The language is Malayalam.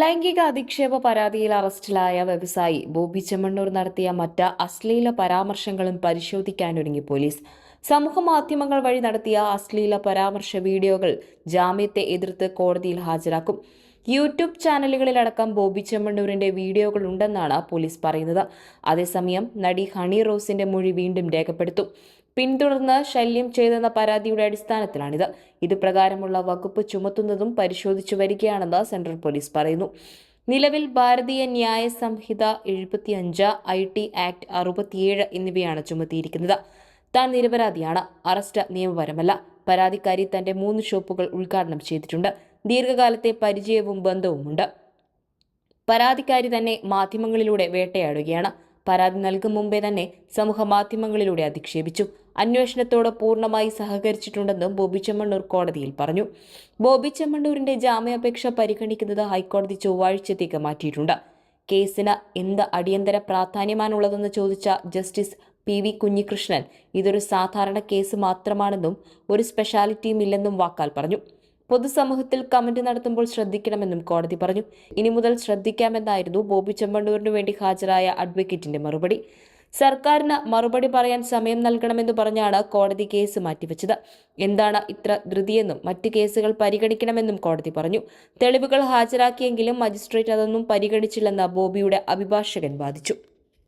ലൈംഗിക അധിക്ഷേപ പരാതിയിൽ അറസ്റ്റിലായ വ്യവസായി ബോബി ചെമ്മണ്ണൂർ നടത്തിയ മറ്റ് അശ്ലീല പരാമർശങ്ങളും പരിശോധിക്കാനൊരുങ്ങി പോലീസ്. സമൂഹ മാധ്യമങ്ങൾ വഴി നടത്തിയ അശ്ലീല പരാമർശ വീഡിയോകൾ ജാമ്യത്തെ എതിർത്ത് കോടതിയിൽ ഹാജരാക്കും. യൂട്യൂബ് ചാനലുകളിലടക്കം ബോബി ചെമ്മണ്ണൂരിന്റെ വീഡിയോകൾ ഉണ്ടെന്നാണ് പോലീസ് പറയുന്നത്. അതേസമയം നടി ഹണി റോസിന്റെ മൊഴി വീണ്ടും രേഖപ്പെടുത്തും. പിന്തുടർന്ന് ശല്യം ചെയ്തെന്ന പരാതിയുടെ അടിസ്ഥാനത്തിലാണിത്. ഇത് പ്രകാരമുള്ള വകുപ്പ് ചുമത്തുന്നതും പരിശോധിച്ചു വരികയാണെന്ന് സെൻട്രൽ പോലീസ് പറയുന്നു. നിലവിൽ ഭാരതീയ ന്യായ സംഹിത എഴുപത്തിയഞ്ച് ഐ ടി ആക്ട് അറുപത്തിയേഴ് എന്നിവയാണ് ചുമത്തിയിരിക്കുന്നത്. താൻ നിരപരാധിയാണ്. അറസ്റ്റ് നിയമപരമല്ല. പരാതിക്കാരി തന്റെ മൂന്ന് ഷോപ്പുകൾ ഉദ്ഘാടനം ചെയ്തിട്ടുണ്ട്. ദീർഘകാലത്തെ പരിചയവും ബന്ധവുമുണ്ട്. പരാതിക്കാരി തന്നെ മാധ്യമങ്ങളിലൂടെ വേട്ടയാടുകയാണ്. പരാതി നൽകും മുമ്പേ തന്നെ സമൂഹ മാധ്യമങ്ങളിലൂടെ അധിക്ഷേപിച്ചു. അന്വേഷണത്തോട് പൂർണമായി സഹകരിച്ചിട്ടുണ്ടെന്നും ബോബി ചെമ്മണ്ണൂർ കോടതിയിൽ പറഞ്ഞു. ബോബി ചെമ്മണ്ണൂരിന്റെ ജാമ്യാപേക്ഷ പരിഗണിക്കുന്നത് ഹൈക്കോടതി ചൊവ്വാഴ്ചത്തേക്ക് മാറ്റിയിട്ടുണ്ട്. കേസിന് എന്ത് അടിയന്തര പ്രാധാന്യമാണുള്ളതെന്ന് ചോദിച്ച ജസ്റ്റിസ് പി വി കുഞ്ഞികൃഷ്ണൻ ഇതൊരു സാധാരണ കേസ് മാത്രമാണെന്നും ഒരു സ്പെഷ്യാലിറ്റിയും ഇല്ലെന്നും വാക്കാൽ പറഞ്ഞു. പൊതുസമൂഹത്തിൽ കമന്റ് നടത്തുമ്പോൾ ശ്രദ്ധിക്കണമെന്നും കോടതി പറഞ്ഞു. ഇനി മുതൽ ശ്രദ്ധിക്കാമെന്നായിരുന്നു ബോബി ചെമ്മണ്ണൂരിനു വേണ്ടി ഹാജരായ അഡ്വക്കേറ്റിന്റെ മറുപടി. സർക്കാരിന് മറുപടി പറയാൻ സമയം നൽകണമെന്ന് പറഞ്ഞാണ് കോടതി കേസ് മാറ്റിവെച്ചത്. എന്താണ് ഇത്ര ധൃതിയെന്നും മറ്റ് കേസുകൾ പരിഗണിക്കണമെന്നും കോടതി പറഞ്ഞു. തെളിവുകൾ ഹാജരാക്കിയെങ്കിലും മജിസ്ട്രേറ്റ് അതൊന്നും പരിഗണിച്ചില്ലെന്ന് ബോബിയുടെ അഭിഭാഷകൻ വാദിച്ചു.